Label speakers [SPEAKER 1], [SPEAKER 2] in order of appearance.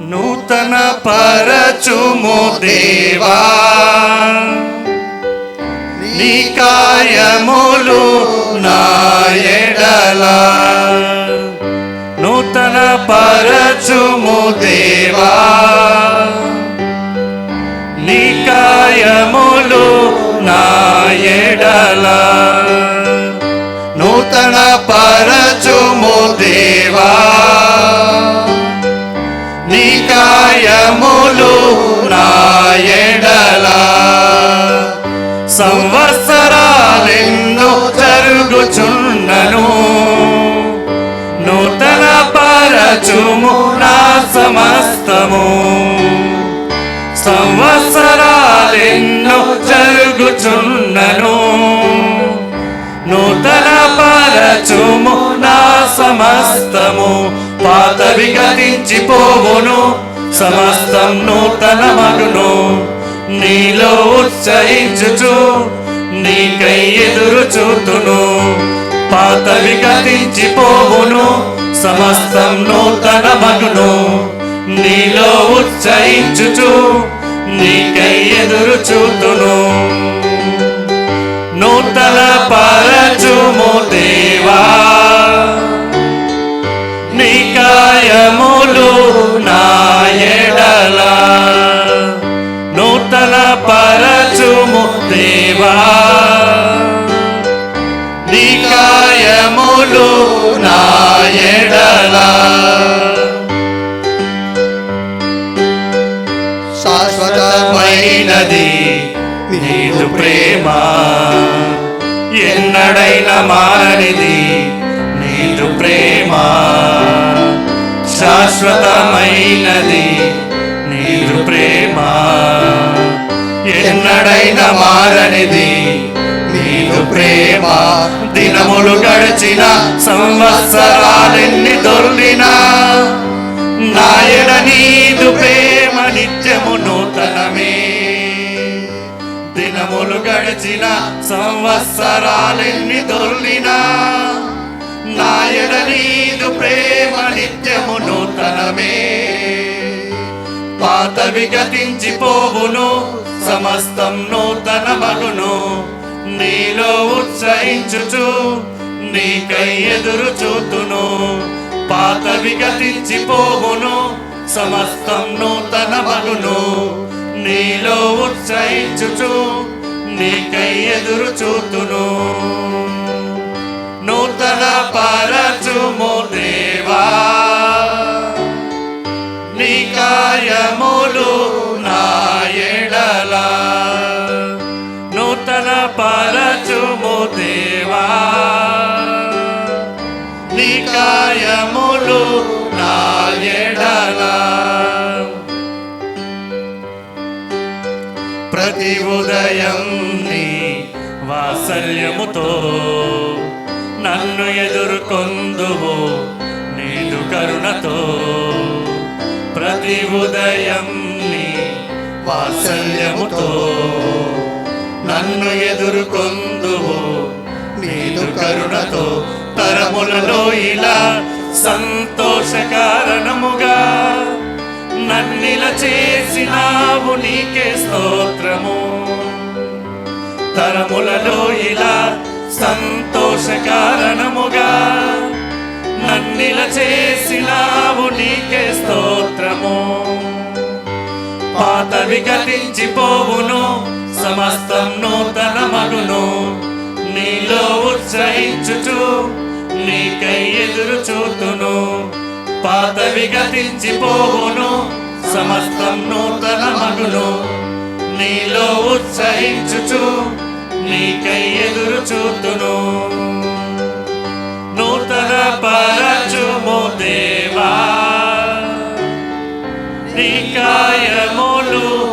[SPEAKER 1] నూతన పరచుము దేవా. నీ కార్యములు నా ఎడల. నూతన పరచుము దేవా. నీ కార్యములు నా ఎడల. సంవత్సరాలెన్నో జరుగుచున్నను నూతన పరచుము నా సమస్తము. సంవత్సరాలెన్నో జరుగుచున్నను నూతన పరచుము నా సమస్తము. పాతవి గతించిపోవును సమస్తం నూతనమ నీలో ఉత్సహించుచు నీకై ఎదురు చూతును. పాతవి గతించిపోవును సమస్తం నూతన మగును నీలో ఉత్సహించుచు నీకై ఎదురు చూతును. నీ కాయములు నా ఎడల. శాశ్వతమైనది నీదు ప్రేమ. ఎన్నడైన మారనిది నీదు ప్రేమ. శాశ్వతమైనది నీదు ప్రేమ. ఎన్నడైన మారనిది గడిచిన సంవత్సరాలెన్ని దొర్లినా నాయన నీదు ప్రేమ నిత్యము నూతనమే. దినములు గడిచిన సంవత్సరాలెన్ని దొర్లినా నాయన నీదు ప్రేమ నిత్యము నూతనమే. పాత విగతించి పోవును సమస్తం నూతనమగును. నీలో ఉత్సహించుచు నీకై ఎదురు చూతును పాత గతించిపోవును సమస్తం నూతన మగును నీలో ఉత్సహించుచు నీకై ఎదురు చూతును. నూతన పరచుము దేవా నీ కార్యములు నా ఎడలా. నూతన పరచు ప్రతి ఉదయం నీ వాత్సల్యముతో నన్ను ఎదుర్కొందువు నీదు కరుణతో. ప్రతి ఉదయం నీ వాత్సల్యముతో నన్ను ఎదుర్కొందువు నీదు కరుణతో. తరములలో ఇలా సంతోష కారణముగా నన్నిల చేసినావు నీకే స్తోత్రము. తరములలో ఇలా సంతోష కారణముగా నన్నిల చేసినావు నీకే స్తోత్రము. పాతవి గతించిపోవును సమస్తం నూతన మగును. నీలో ఉత్సహించుచు నీకై ఎదురు చూతును. పాతవి గతించిపోవును సమస్తం నూతన మగును. నీలో ఉత్సహించుచు నీకై ఎదురు చూతును. నూతన పరచుము దేవా నీ కాయములు